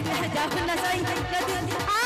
একলা যাব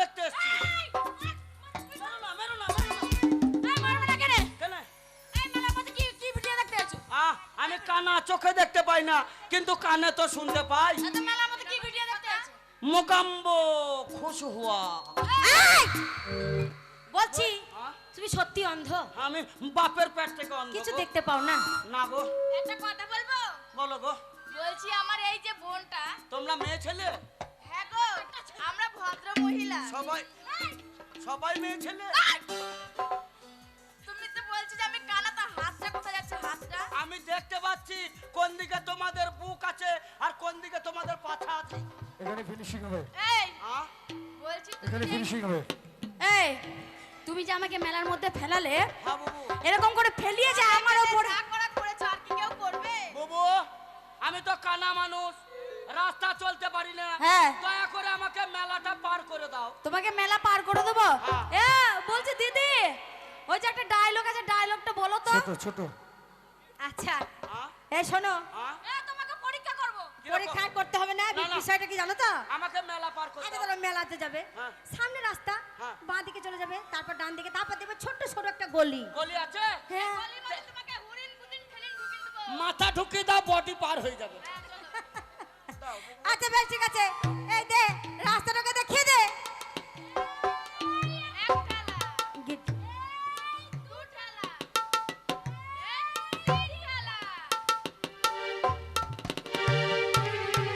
দেখতে এসেছ আমি কানা চোখে দেখতে পাই না কিন্তু কানে তো শুনতে পাই ভিডিও এসেছ খুশ হুয়া বলছি তুমি সত্যি অন্ধ আমি বাপের পেট থেকে অন্ধ কিছু দেখতে পাও না না গো একটা কথা বলব বলো গো বলছি আমার এই যে বোনটা তোমরা মেয়ে ছেলে হ্যাঁ আমরা ভদ্র মহিলা। সবাই সবাই মেয়ে ছেলে? তুমি তো বলছো যে আমি কানা তো হাতটা কোথায় যাচ্ছে? হাতটা? আমি দেখতে পাচ্ছি কোন দিকে তোমাদের বুক আছে আর কোন দিকে তোমাদের পাছা আছে। এখানে ফিনিশিং হবে। এই! বলছি এখানে তুমি ফিনিশিং হবে। এই! তুমি যে আমাকে মেলার মধ্যে ফেলালে হ্যাঁ এরকম করে ফেলিয়ে যে আমার ওপরে। যা করা করেছ আর কি কেউ করবে? বাবু আমি তো কানা মানুষ। রাস্তা চলতে পারি না। হ্যাঁ। দয়া করে আমাকে মেলাটা পার করে দাও। তোমাকে মেলা পার করে দেবো? হ্যাঁ। এ বলছি দিদি ওই যে একটা ডায়লগ আছে ডায়লগটা বলো তো। ছোট ছোট। আচ্ছা। আহ, এই শোনো। এ তোমাকে পরীক্ষা করব। পরীক্ষা করতে হবে না। বিষয়টা কি জানো তো? আমাকে মেলা পার করতে আগে ধরো মেলাতে যাবে। হ্যাঁ। সামনে রাস্তা হ্যাঁ। বাঁ দিকে চলে যাবে তারপর ডান দিকে তারপর দেবে ছোট্ট ছোট একটা গলি। গলি আছে? হ্যাঁ। বলি মানে তোমাকে হুরিন বুদিন ঠেলিন ঢুকিয়ে দেবো। মাথা ঢুকিয়ে দাও বডি পার হয়ে যাবে। আচ্ছা বেশ ঠিক আছে এই দে রাস্তাটাকে দেখিয়ে দে এক ঠেলা গিট- দু ঠেলা এই তিন ঠেলা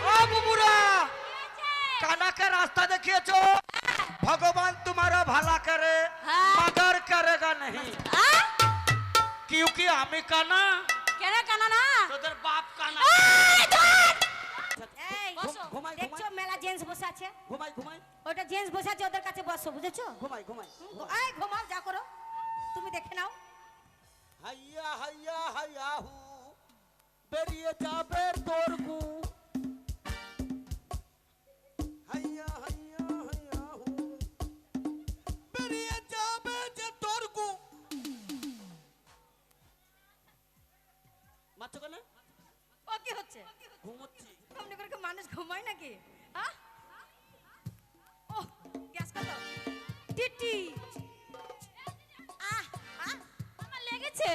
ও বুবুরা কানাকে রাস্তা দেখিয়েছো भगवान तुम्हारा भला करे हाँ। मगर करेगा नहीं আ? क्योंकि আমি কানা কেন কানা না বসে আছে? ঘুমাই ঘুমাই। ওটা জেন্টস বসে আছে ওদের কাছে বসো বুঝেছ? ঘুমাই ঘুমাই। এই ঘুমাও যা করো। তুমি দেখে নাও। হাইয়া হাইয়া হাইয়া হু। বেরিয়ে যাবে তোর গু হাইয়া হাইয়া হাইয়া হু। বেরিয়ে যাবে যে তোর গু মাত্র কেন? ও কি হচ্ছে? ঘুমোচ্ছি। এমনি করে মানুষ ঘুমায় নাকি? টিটি আহ আহ আমার লেগেছে?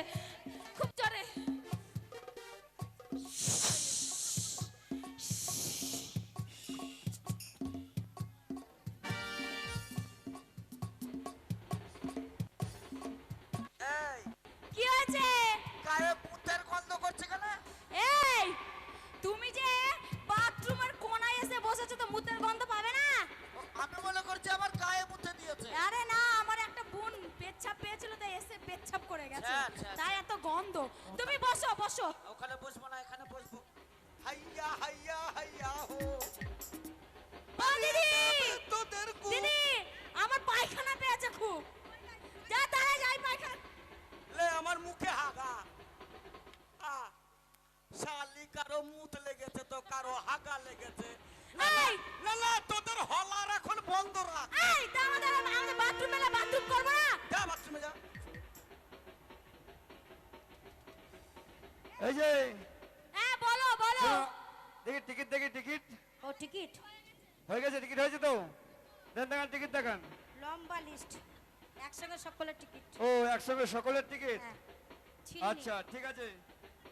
তাই এত গন্ধ। তুমি বসো বসো। ওখানে বসবো না এখানে বসবো। হাইয়া হাইয়া হাইয়া হো। দিদি! তোদের দিদি আমার পায়খানা পেয়েছে খুব। যা তারা যাই পায়খানা। লে আমার মুখে হাগা। শালি কারও মুত লেগেছে তো কারও হাগা লেগেছে। যে হ্যাঁ বলো বলো। দেখি টিকিট দেখি টিকিট। ও টিকিট? হয়ে গেছে টিকিট হয়েছে তো? দেন দেখান টিকিট দেখান। লম্বা লিস্ট একসঙ্গে সকলের টিকিট। ও একসঙ্গে সকলের টিকিট? হ্যাঁ আচ্ছা ঠিক আছে।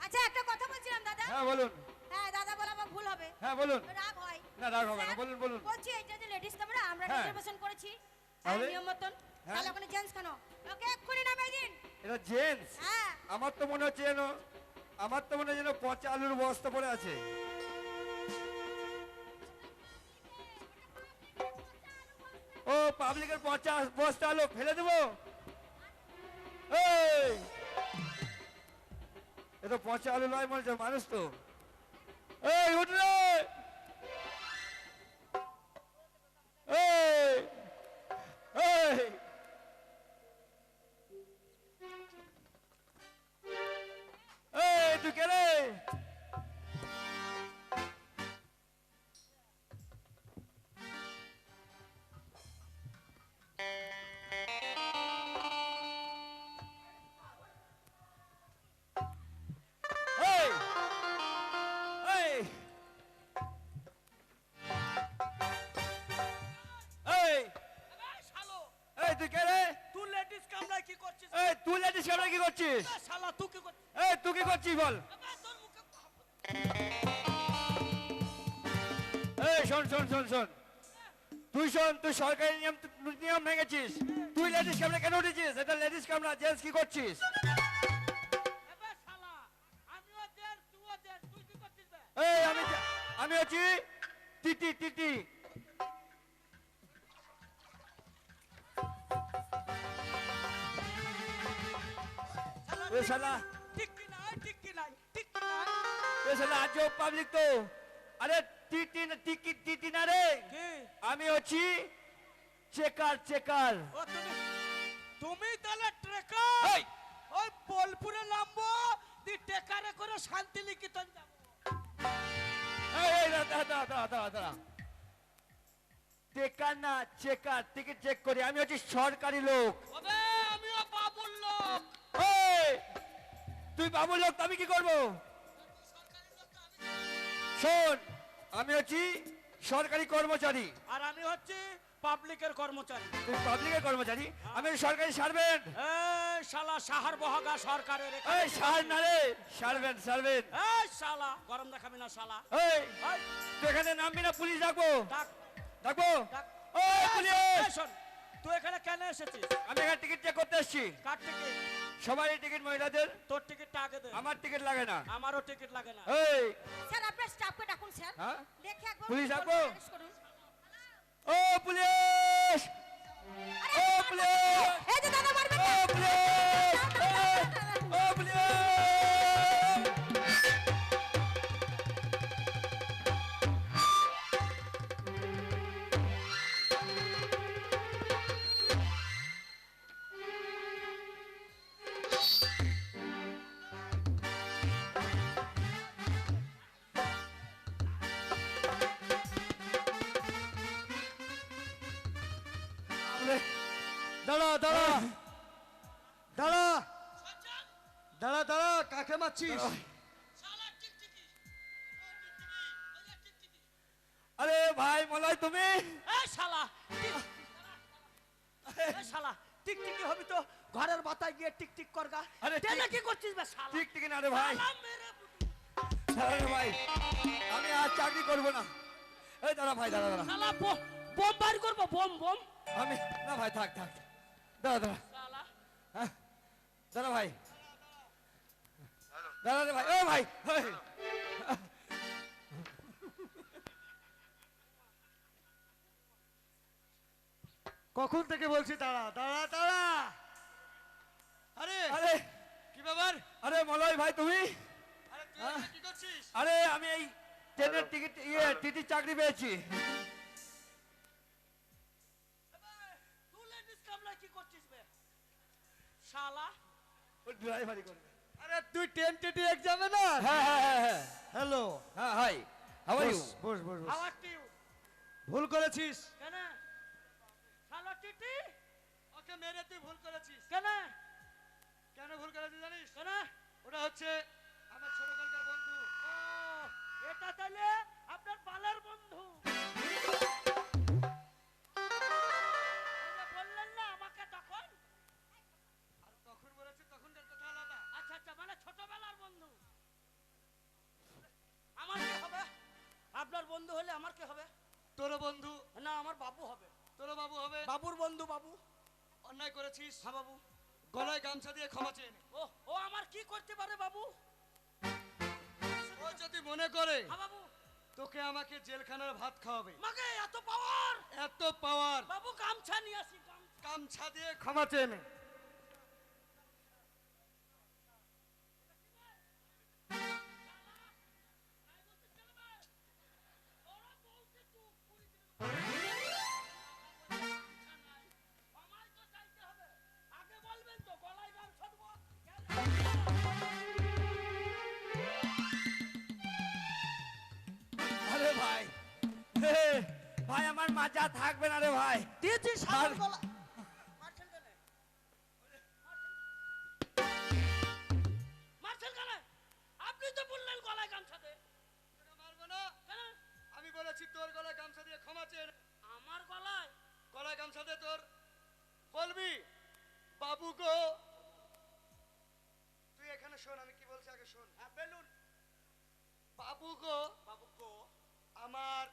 আচ্ছা একটা কথা বলছিলাম দাদা। হ্যাঁ বলুন। হ্যাঁ দাদা বলা আমার ভুল হবে। হ্যাঁ বলুন। রাগ হয়। না রাগ হবে না বলুন বলুন। বলছি এটা যে লেডিস তোমরা আমরা হ্যাঁ। রিজার্ভেশন করেছি। হ্যাঁ নিয়ম মতন। হ্যাঁ। তাহলে ওখানে জেন্টস কেন? ওকে এক্ষুনি নামিয়ে দিন। এটা জেন্টস হ্যাঁ। আমার তো মনে হচ্ছে যেন আমার তো মনে হয় যেন পচা আলুর বস্তা পরে আছে। ও, পাবলিকের পচা বস্তা আলু, ফেলে দেবো? এটা পচা আলু নয় মনে মানুষ তো। এই, উঠলে! তুই কি করছিস? শালা তুই কি করছিস এই তুই কি করছিস বল? এই শোন শোন শোন শোন। তুই শোন তুই সরকারি নিয়ম নিয়ম ভেঙেছিস। তুই লেডিস ক্যামেরা কেন উঠেছিস? এটা লেডিস ক্যামেরা জেন্টস কি করছিস? এই আমি আমি আছি টিটি টিটি এ শালা ঠিক কি নাই ঠিক কি নাই ঠিক কি নাই এ শালা আজ পাবলিক তো। আরে টিটি না টিকি টিটি না রে আমি হচ্ছি চেকার চেকার। ও তুমি তুমি তাহলে ট্রেকার? ওই বোলপুরে নামবো দি টেকারে করে শান্তি নিকেতন যাব। এই টেকার না চেকার টিকিট চেক করি। আমি হচ্ছি সরকারি লোক। ওবে তুই বাবু লোক আমি কি করব? শোন আমি হচ্ছি সরকারি কর্মচারী। আর আমি হচ্ছি পাবলিকের কর্মচারী। তুই পাবলিকের কর্মচারী? আমি সরকারি সার্ভেন্ট এই শালা সাহার বহাগা সরকারের এই সার না রে সার্ভেন্ট সার্ভেন্ট এই শালা গরম দেখাবি না শালা। এই এই, তুই এখানে নামবি না পুলিশ ডাকবো। ডাক। ডাকবো? ডাক। ওই পুলিশ! শোন, তুই এখানে কেন এসেছিস? আমি এখানে টিকিট চেক করতে এসেছি। কার টিকিট সবারই টিকিট মহিলাদের। তোর টিকিটটা আগে দে। আমার টিকিট লাগে না। আমারও টিকিট লাগে না। এই। স্যার আপনার স্টাফকে ডাকুন স্যার। হ্যাঁ? দেখে একবার পুলিশ। ও পুলিশ! ও পুলিশ! এই যে দাদা মারবেন ও পুলিশ! দাঁড়া দাঁড়া। দাঁড়া। দাঁড়া দাঁড়া কাকে মারছিস? আরে ভাই মলয় তুমি। শালা শালা টিকটিকি হবি তো ঘরের বাতায় গিয়ে টিকটিক করগা। আরে টেনে কি করছিস বে শালা? ঠিক না রে ভাই। শালা রে ভাই আমি আর চাকরি করব না। এই দাঁড়া ভাই দাঁড়া দাঁড়া। শালা বোম বাড়ি করব বোম বোম। আমি না ভাই থাক থাক। দাঁড়া দাঁড়া হ্যাঁ? দাঁড়া ভাই। দাঁড়া রে ভাই ও ভাই কখন থেকে বলছি দাঁড়া দাঁড়া দাঁড়া। আরে আরে। কি ব্যাপার? আরে মলয় ভাই তুমি? আরে আমি এই ট্রেনের টিকিট ইয়ে টিটি চাকরি পেয়েছি। ড্রাইভারি করবে। আরে তুই টেন্টেটিভ এক্সামে না? হ্যাঁ হ্যাঁ হ্যাঁ হ্যাঁ। হ্যালো হ্যাঁ hi how are you boss boss boss ভুল করেছিস। কেন? শালা টিটি? ওকে মেরে তুই ভুল করেছিস। কেন? কেন ভুল করেছিস জানিস? কেন? ওটা হচ্ছে আমার ছোটকালকার বন্ধু। ও এটা তাহলে আপনার পালার বন্ধু। হলে আমার কি হবে? তোরও বন্ধু। না আমার বাবু হবে। তোরও বাবু হবে। বাবুর বন্ধু বাবু। অন্যায় করেছিস। হ্যাঁ বাবু। গলায় গামছা দিয়ে ক্ষমা চেয়ে নে। ও ও আমার কি করতে পারে বাবু? ও যদি মনে করে হ্যাঁ বাবু। তোকে আমাকে জেলখানার ভাত খাওয়াবে। মাকে এত পাওয়ার এত পাওয়ার বাবু গামছা নিয়ে আসি গামছা। গামছা দিয়ে ক্ষমা চেয়ে নে। ভাই আমার মাজা থাকবে না রে ভাই। দিয়েছি সার গলা। মারছেন কেন? আপনি তো বললেন গলায় গামছা দে মারবো না? আমি বলেছি তোর গলায় গামছা দিয়ে ক্ষমা চেয়ে আমার গলায়? গলায় গামছা দে তোর। বলবি বাবু গো তুই এখানে শোন আমি কি বলছি আগে শোন। হ্যাঁ বেলুন। বাবু গো বাবু গো। আমার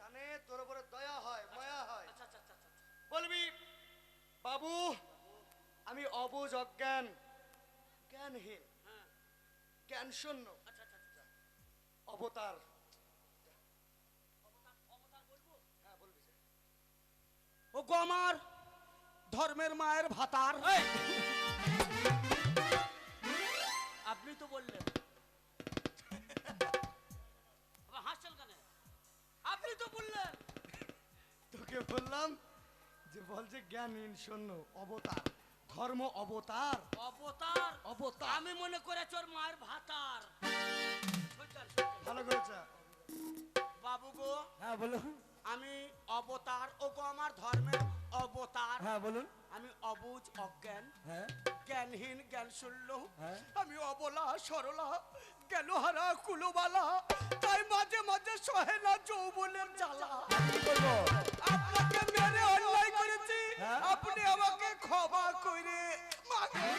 জানে তোর উপরে দয়া হয় মায়া হয়। আচ্ছা আচ্ছা আচ্ছা বলবি বাবু আমি অবুজ অজ্ঞান জ্ঞানহীন হ্যাঁ। জ্ঞান শূন্য অবতার। অবতার অবতার বলব? হ্যাঁ বলবি যে। ও গো আমার ধর্মের মায়ের ভাতার। আপনি তো বললেন। আপনি তো বললে। তোকে বললাম যে বল যে জ্ঞানহীন শূন্য অবতার ধর্ম অবতার। অবতার? অবতার। আমি মনে করে চোর মায়ের ভাতার। ভালো করেছে। বাবু গো হ্যাঁ বলো। আমি অবতার ও গো আমার ধর্মের অবতার। হ্যাঁ বলুন। আমি অবুজ অজ্ঞান। হ্যাঁ। জ্ঞানহীন জ্ঞান শূন্য হ্যাঁ। আমি অবলা সরলা জ্ঞানহারা কুলোবালা। তাই মাঝে মাঝে সহে না যৌবনের জ্বালা। আপনাকে মেরে অন্যায় করেছি। হ্যাঁ। আপনি আমাকে ক্ষমা করে মাগে